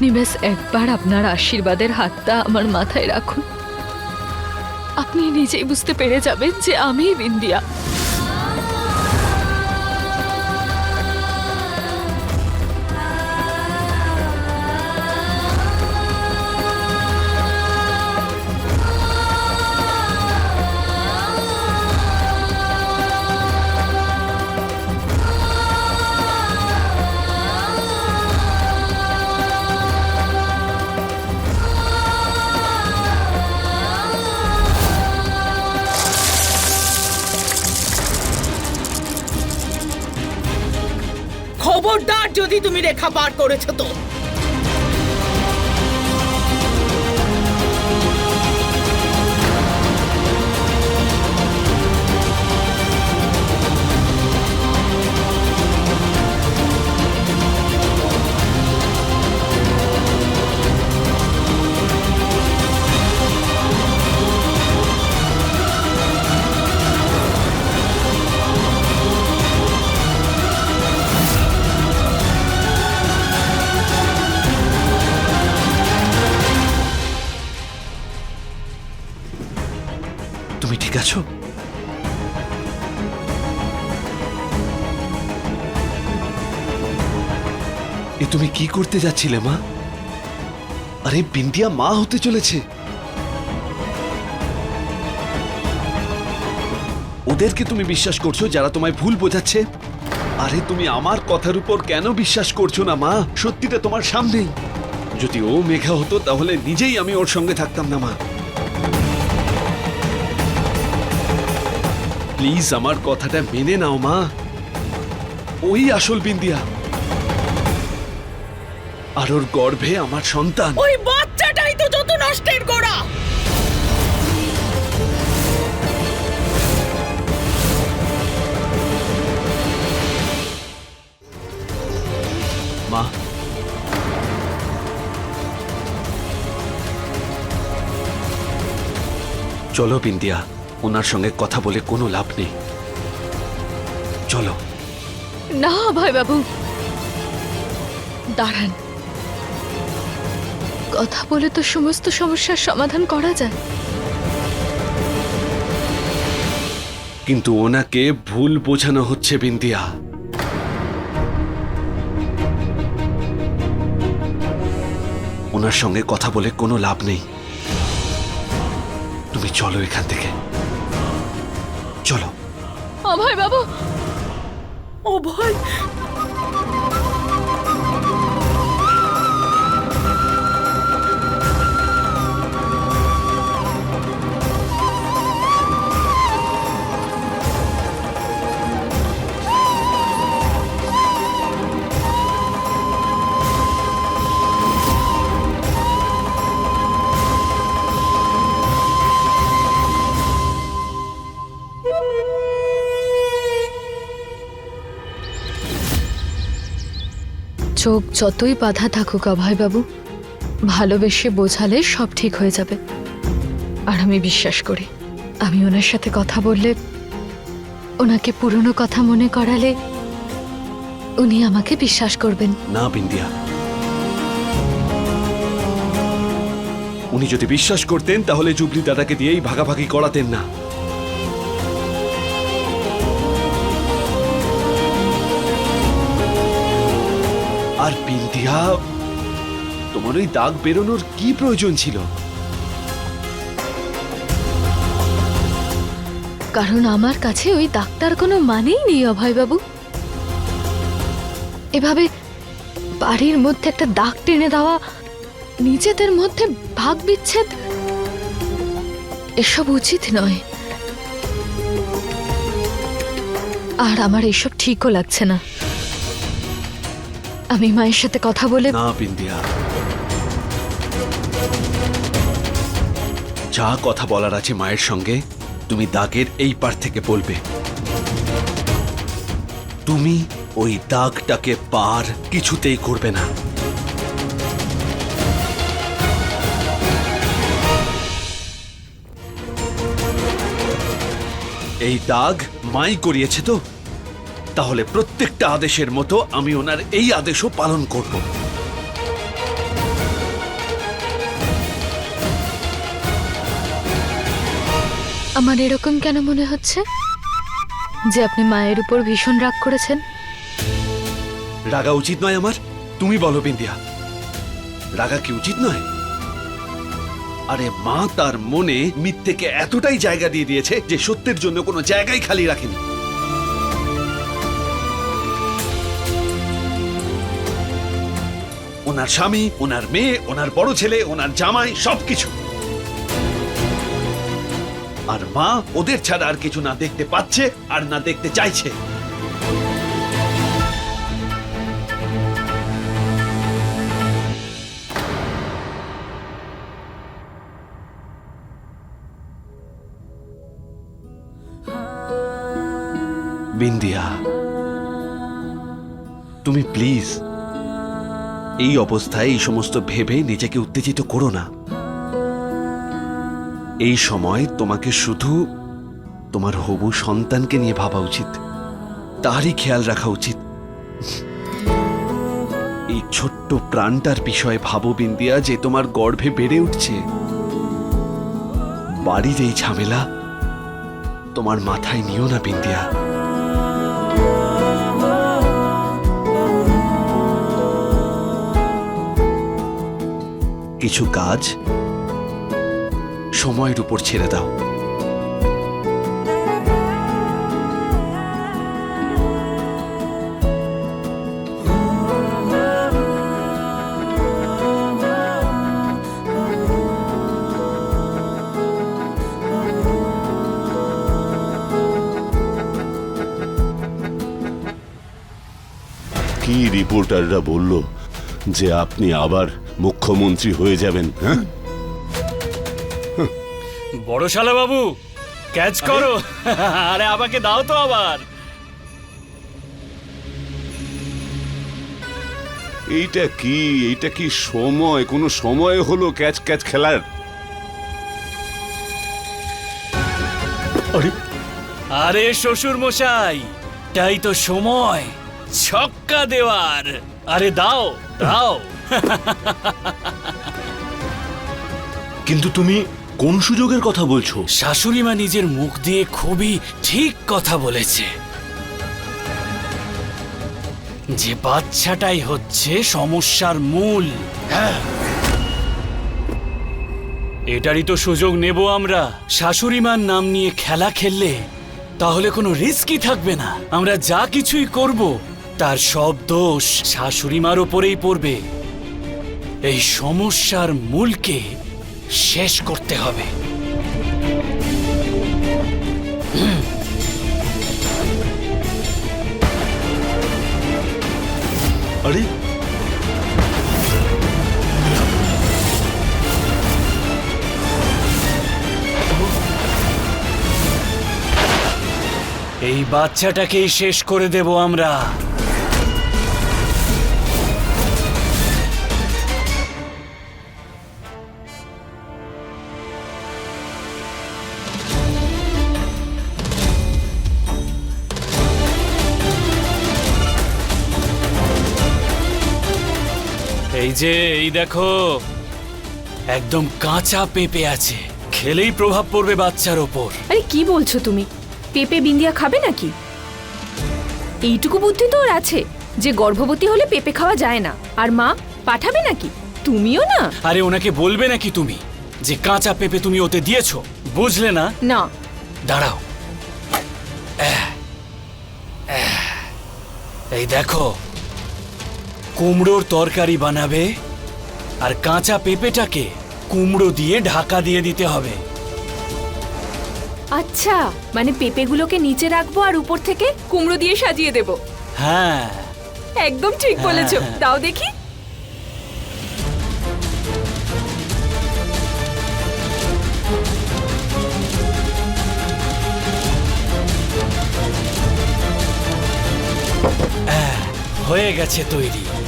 আপনি ব্যাস একবার আপনার আশীর্বাদের হাতটা আমার মাথায় রাখুন। আপনি নিজেই বুঝতে পেরে যাবেন যে আমি বিন্দিয়া। যদি তুমি রেখা পার করেছ তো? আছো এ তুমি কি করতে যাচ্ছিলে, মা? আরে বিন্দিয়া মা হতে চলেছে। ওদেরকে তুমি বিশ্বাস করছ যারা তোমায় ভুল বোঝাচ্ছে? আরে, তুমি আমার কথার উপর কেন বিশ্বাস করছ না, মা? সত্যিটা তোমার সামনেই। যদি ও মেঘা হতো, তাহলে নিজেই আমি ওর সঙ্গে থাকতাম না, মা। প্লিজ আমার কথাটা মেনে নাও মা। ওই আসল বিন্দিয়া। আর ওর গর্ভে আমার সন্তান। ওই বাচ্চাটাই তো যত নষ্টের গোড়া। মা। চলো বিন্দিয়া। ওনার সঙ্গে কথা বলে কোনো লাভ নেই। চলো। না ভাই বাবু। দাঁড়ান। কথা বলে তো সমস্ত সমস্যার সমাধান করা যায়। কিন্তু ওনাকে ভুল বোঝানো হচ্ছে বিন্দিয়া। ওনার সঙ্গে কথা বলে কোনো লাভ নেই। তুমি চলো এখান থেকে। চলো। অভয় বাবু। ও চোখ যতই বাধা থাকুক অভয় বাবু ভালোবেসে বোঝালে সব ঠিক হয়ে যাবে। আর আমি বিশ্বাস করি, আমি ওনার সাথে কথা বললে, ওনাকে পুরনো কথা মনে করালে উনি আমাকে বিশ্বাস করবেন। না বিন্দিয়া উনি যদি বিশ্বাস করতেন, তাহলে জুবলি দাদাকে দিয়েই ভাগাভাগি করাতেন না। আর বিন্দিয়া তোমার ওই দাগ বেরোনোর কি প্রয়োজন ছিল? কারণ আমার কাছে ওই ডাক্তার কোনো মানেই নেই, অভয়বাবু। এভাবে বাড়ির মধ্যে একটা দাগ টেনে দেওয়া, নিজেদের মধ্যে ভাগ বিচ্ছেদ, এসব উচিত নয়। আর আমার এসব ঠিকও লাগছে না। আমি মায়ের সাথে কথা বলে না বিন্দিয়া যা কথা বলার আছে মায়ের সঙ্গে, তুমি দাগের এই পার থেকে বলবে। তুমি ওই দাগটাকে পার কিছুতেই করবে না। এই দাগ মাই করিয়েছে তো? তাহলে প্রত্যেকটা আদেশের মতো আমি ওনার এই আদেশও পালন করব। আমার এরকম কেন মনে হচ্ছে? যে আপনি মায়ের উপর ভীষণ রাগ করেছেন? রাগা উচিত নয় আমার। তুমি বলো বিন্দিয়া রাগা কি উচিত নয়? আরে মা তার মনে মিথ্যেকে এতটাই জায়গা দিয়ে দিয়েছে যে সত্যের জন্য কোনো জায়গায় খালি রাখেনি। ওনার স্বামী, ওনার মেয়ে, ওনার বড় ছেলে, ওনার জামাই, সবকিছু। আর মা ওদের ছাড়া আর কিছু না দেখতে পাচ্ছে আর না দেখতে চাইছে। বিন্দিয়া, তুমি প্লিজ এই অবস্থায় এই সমস্ত ভেবে নিজেকে উত্তেজিত করো না। এই সময় তোমাকে শুধু তোমার হবু সন্তানকে নিয়ে ভাবা উচিত। তারই খেয়াল রাখা উচিত। এই ছোট্ট প্রাণটার বিষয়ে ভাবো বিন্দিয়া যে তোমার গর্ভে বেড়ে উঠছে। বাড়ির এই ঝামেলা তোমার মাথায় নিও না বিন্দিয়া। কিছু কাজ সময়ের উপর ছেড়ে দাও। কি রিপোর্টাররা বলল যে আপনি আবার মুখ্যমন্ত্রী হয়ে যাবেন হ্যাঁ? বড় শালা বাবু ক্যাচ করো। আরে আমাকে দাও তো আবার। এইটা কি? এইটা কি সময়? কোনো সময় হলো ক্যাচ ক্যাচ খেলার? আরে। শ্বশুর মশাই তাই তো সময়। ছক্কা দেওয়ার। আরে দাও দাও। কিন্তু তুমি কোন সুযোগের কথা বলছো? শাশুড়ি মা নিজের মুখ দিয়ে খুবই ঠিক কথা বলেছে। যে বাচ্চাটাই হচ্ছে সমস্যার মূল। হ্যাঁ। এটারই তো সুযোগ নেব আমরা। শাশুড়ি মার নাম নিয়ে খেলা খেললে তাহলে কোনো রিস্কই থাকবে না। আমরা যা কিছুই করব তার সব দোষ শাশুড়ি মার ওপরেই পড়বে। এই সমস্যার মূলকে শেষ করতে হবে। আরে। এই বাচ্চাটাকেই শেষ করে দেব আমরা। এই যে এই দেখো। একদম কাঁচা পেঁপে আছে। খেলেই প্রভাব পড়বে বাচ্চার ওপর। আরে কি বলছো তুমি? পেঁপে বিন্দিয়া খাবে নাকি? এইটুকু বুদ্ধি তো ওর আছে যে গর্ভবতী হলে পেঁপে খাওয়া যায় না। আর মা পাঠাবে নাকি? তুমিও না? আরে ওনাকে বলবে নাকি তুমি যে কাঁচা পেঁপে তুমি ওতে দিয়েছ? বুঝলে না? না। দাঁড়াও। আহ, আহ। এই দেখো। কুমড়োর তরকারি বানাবে আর কাঁচা পেঁপেটাকে কুমড়ো দিয়ে ঢাকা দিয়ে দিতে হবে। আচ্ছা মানে পেঁপেগুলোকে নিচে রাখব আর উপর থেকে কুমড়ো দিয়ে সাজিয়ে দেব। হ্যাঁ। একদম ঠিক বলেছ। হ্যাঁ। দাও দেখি। হয়ে গেছে তৈরি।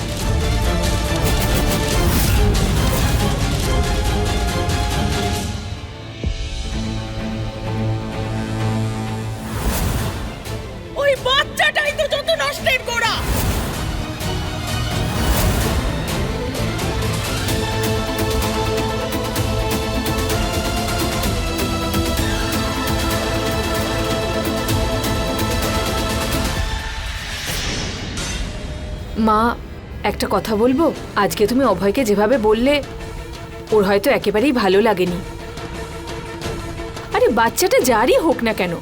মা, একটা কথা বলব? আজকে তুমি অভয়কে যেভাবে বললে, ওর হয়তো একেবারেই ভালো লাগেনি। আরে, বাচ্চাটা যারই হোক না কেন,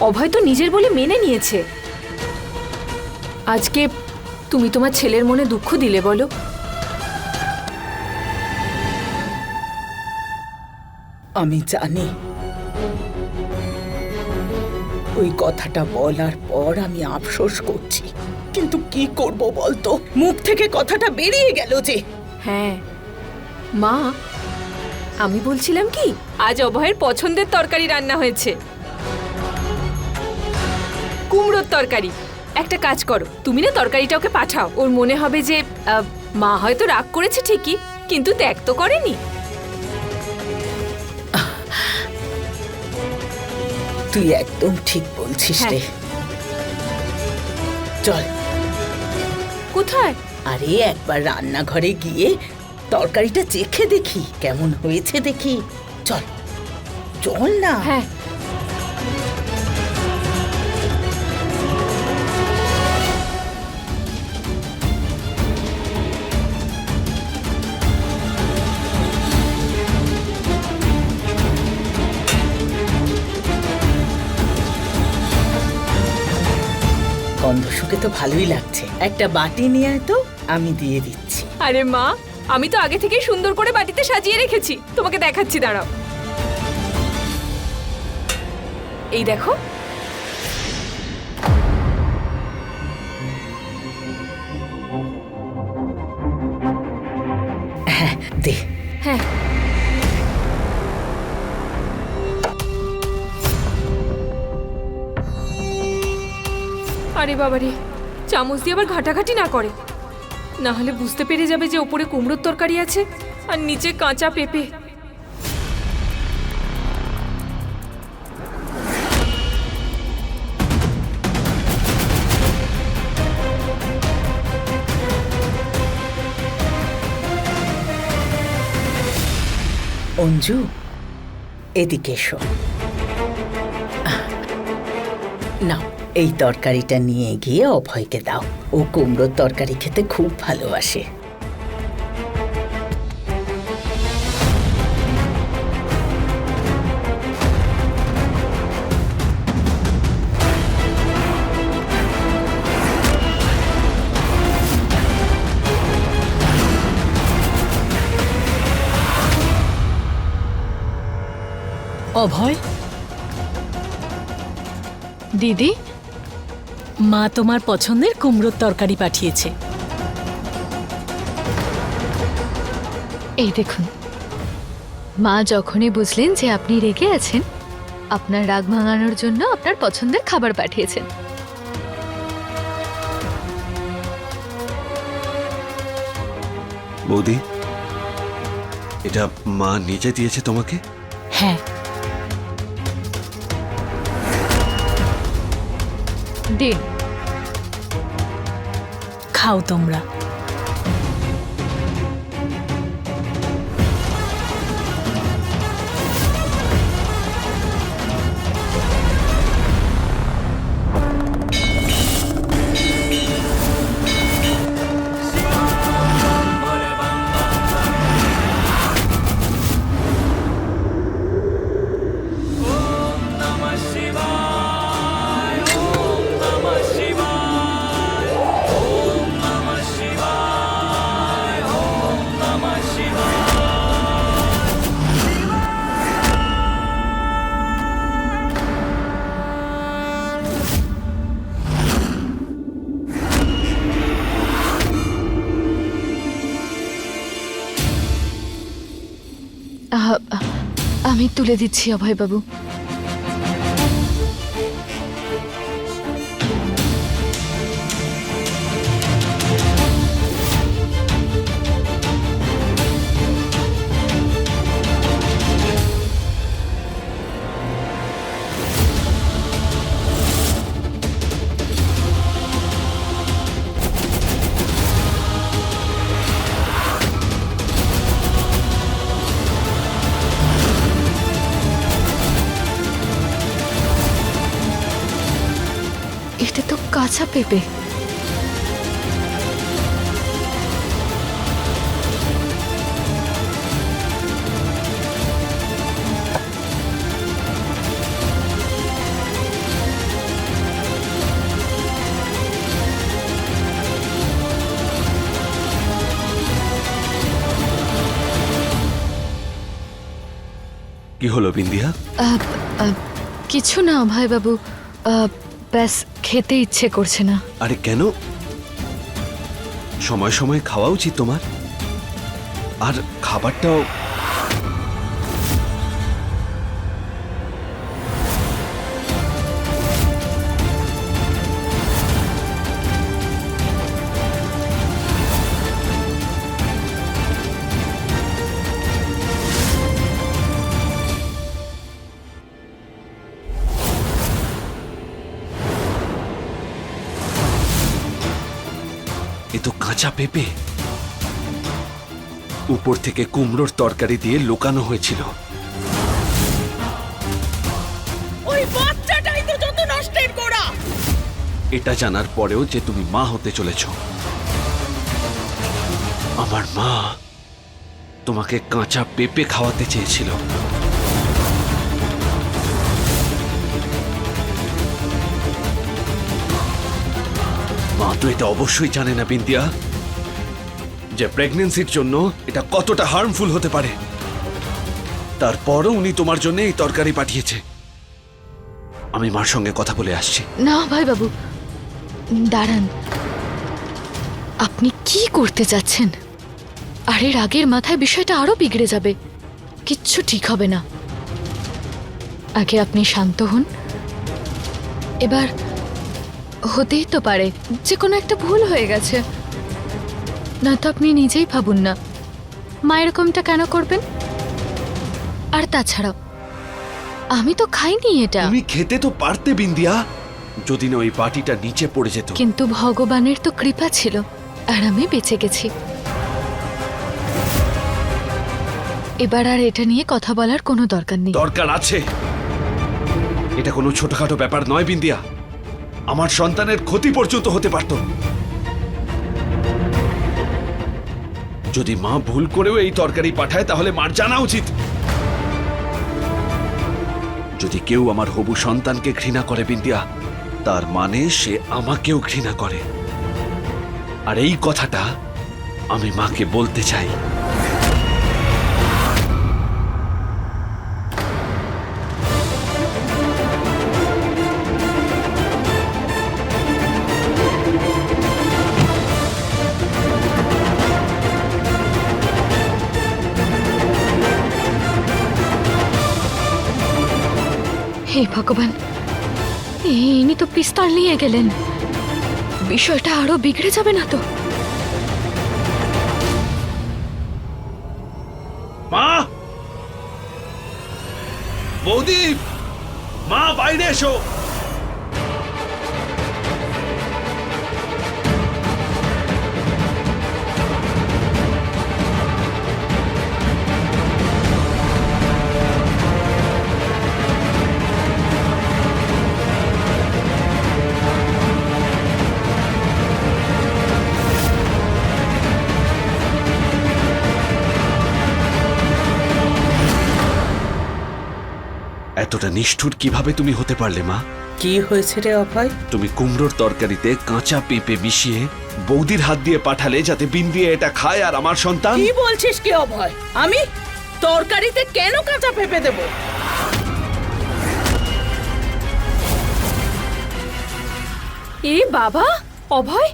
অভয় তো নিজের বলে মেনে নিয়েছে। আজকে তুমি তোমার ছেলের মনে দুঃখ দিলে বলো। আমি জানি। ওই কথাটা বলার পর আমি আফসোস করছি। কিন্তু কি করব বলতো? মুখ থেকে কথাটা বেরিয়ে গেল যে। হ্যাঁ। মা আমি বলছিলাম কি আজ অভয়ের পছন্দের তরকারি রান্না হয়েছে। কুমড়োর তরকারি। একটা কাজ করো তুমি না তরকারিটা ওকে পাঠাও। ওর মনে হবে যে আহ, মা হয়তো রাগ করেছে ঠিকই কিন্তু ত্যাগ তো করেনি। তুই একদম ঠিক বলছিস হ্যাঁ। রে। চল। কোথায়? আরে একবার রান্নাঘরে গিয়ে তরকারিটা চেখে দেখি, কেমন হয়েছে দেখি। চল চল না। হ্যাঁ। গন্ধ শুকে তো ভালোই লাগছে। একটা বাটি নিয়ে তো, আমি দিয়ে দিচ্ছি। আরে মা, আমি তো আগে থেকেই সুন্দর করে বাটিতে সাজিয়ে রেখেছি। তোমাকে দেখাচ্ছি, দাঁড়াও। এই দেখো আরে বাবারে, চামচ দিয়ে আবার ঘাটাঘাটি না করে। না হলে বুঝতে পেরে যাবে যে ওপরে কুমড়োর তরকারি আছে আর নিচে কাঁচা পেঁপে। অঞ্জু, এদিকে এসো। এই তরকারিটা নিয়ে গিয়ে অভয়কে দাও। ও কুমড়োর তরকারি খেতে খুব ভালোবাসে। অভয়? দিদি? মা তোমার পছন্দের কুমড়োর তরকারি পাঠিয়েছে। এই দেখুন। মা যখনই বুঝলেন যে আপনি রেগে আছেন আপনার রাগ ভাঙানোর জন্য আপনার পছন্দের খাবার পাঠিয়েছেন। বৌদি এটা মা নিজে দিয়েছে তোমাকে? হ্যাঁ। দিন। খাও তোমরা। আমি তুলে দিচ্ছি অভয়বাবু। কাঁচা পেঁপে কি হলো বিন্দিয়া কিছু না অভয়বাবু ব্যাস খেতে ইচ্ছে করছে না। আরে কেন? সময় সময় খাওয়া উচিত তোমার? আর খাবারটাও পেঁপে উপর থেকে কুমড়োর তরকারি দিয়ে লুকানো হয়েছিল। ওই বাচ্চাটাই তো যত নষ্টের গোড়া। এটা জানার পরেও যে তুমি মা হতে চলেছ। আমার মা তোমাকে কাঁচা পেঁপে খাওয়াতে চেয়েছিল। মা তো এটা অবশ্যই জানে না বিন্দিয়া। যে প্রেগনেন্সির জন্য এটা কতটা হার্মফুল হতে পারে। তারপরও উনি তোমার জন্য এই তরকারি পাঠিয়েছে। আমি মার সঙ্গে কথা বলে আসছি। না অভয়বাবু দাঁড়ান। আপনি কি করতে যাচ্ছেন? আর এর আগের মাথায় বিষয়টা আরও বিগড়ে যাবে। কিচ্ছু ঠিক হবে না। আগে আপনি শান্ত হন। এবার হতেই তো পারে যে কোনো একটা ভুল হয়ে গেছে। না তো আপনি নিজেই ভাবুন না। মা এরকমটা কেন করবেন? আর তাছাড়াও আমি তো খাইনি এটা। তুমি খেতে তো পারতে বিন্দিয়া। যদি না ওই বাটিটা নিচে পড়ে যেত। কিন্তু ভগবানের তো কৃপা ছিল আর আমি বেঁচে গেছি। এবার আর এটা নিয়ে কথা বলার কোনো দরকার নেই। দরকার আছে। এটা কোনো ছোটখাটো ব্যাপার নয় বিন্দিয়া। আমার সন্তানের ক্ষতি পর্যন্ত হতে পারত। যদি মা ভুল করেও এই তরকারি পাঠায়, তাহলে মার জানা উচিত। যদি কেউ আমার হবু সন্তানকে ঘৃণা করে বিন্দিয়া তার মানে সে আমাকেও ঘৃণা করে। আর এই কথাটা আমি মাকে বলতে চাই। ভগবান, ইনি তো পিস্তল নিয়ে গেলেন। বিষয়টা আরও বিগড়ে যাবে না তো। মা! বৌদি! মা, বাইরে এসো। নিষ্ঠুর কীভাবে তুমি হতে পারলে মা? কি হয়েছে রে অভয়? তুমি কুমড়োর তরকারিতে কাঁচা পেঁপে মিশিয়ে বৌদির হাত দিয়ে পাঠালে যাতে বিন দিয়ে এটা খায় আর আমার সন্তান? কি বলছিস কি অভয়? আমি তরকারিতে কেন কাঁচা পেঁপে দেব? এ বাবা অভয়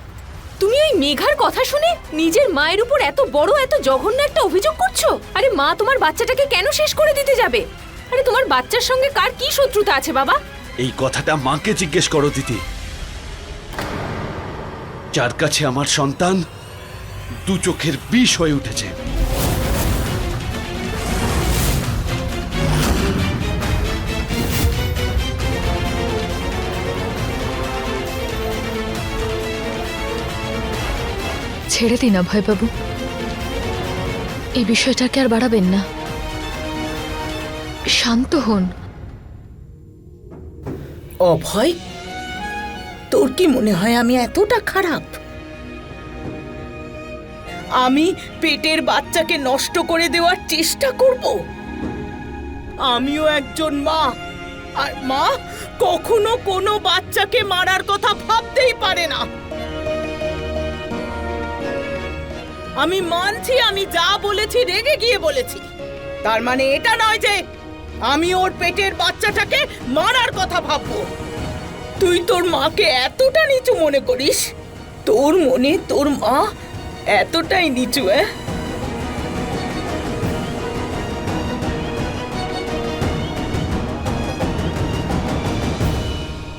তুমি ওই মেঘার কথা শুনে নিজের মায়ের উপর এত বড় এত জঘন্য একটা অভিযোগ করছ? আরে মা তোমার বাচ্চাটাকে কেন শেষ করে দিতে যাবে? আরে তোমার বাচ্চার সঙ্গে কার কি শত্রুতা আছে বাবা? এই কথাটা মাকে জিজ্ঞেস করো দিদি। যার কাছে আমার সন্তান দু চোখের বিষ হয়ে উঠেছে। ছেড়ে দিন অভয়বাবু। এই বিষয়টাকে আর বাড়াবেন না। শান্ত হন। অভয়, তোর কি মনে হয় আমি এতটা খারাপ? আমি পেটের বাচ্চাকে নষ্ট করে দেওয়ার চেষ্টা করব? আমিও একজন মা, আর মা কখনো কোনো বাচ্চাকে মারার কথা ভাবতেই পারে না। আমি মানছি আমি যা বলেছি, রেগে গিয়ে বলেছি। তার মানে এটা নয় যে আমি ওর পেটের বাচ্চাটাকে মারার কথা ভাববো। তুই তোর মাকে এতটা নিচু মনে করিস? তোর মনে তোর মা এতটাই নিচু হ্যাঁ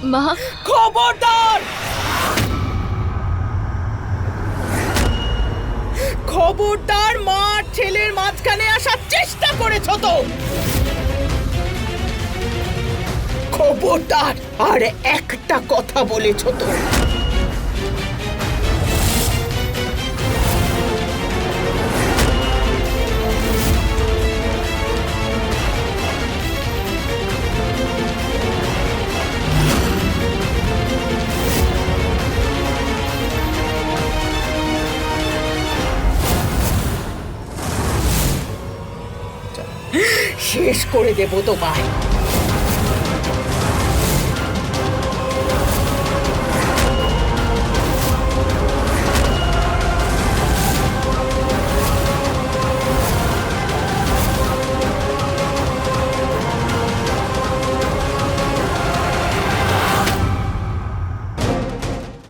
মা? খবরদার! খবরদার মা ছেলের মাঝখানে আসার চেষ্টা করেছ তো! খবরদার আর একটা কথা বলেছ তো। শেষ করে দেব তোমায়।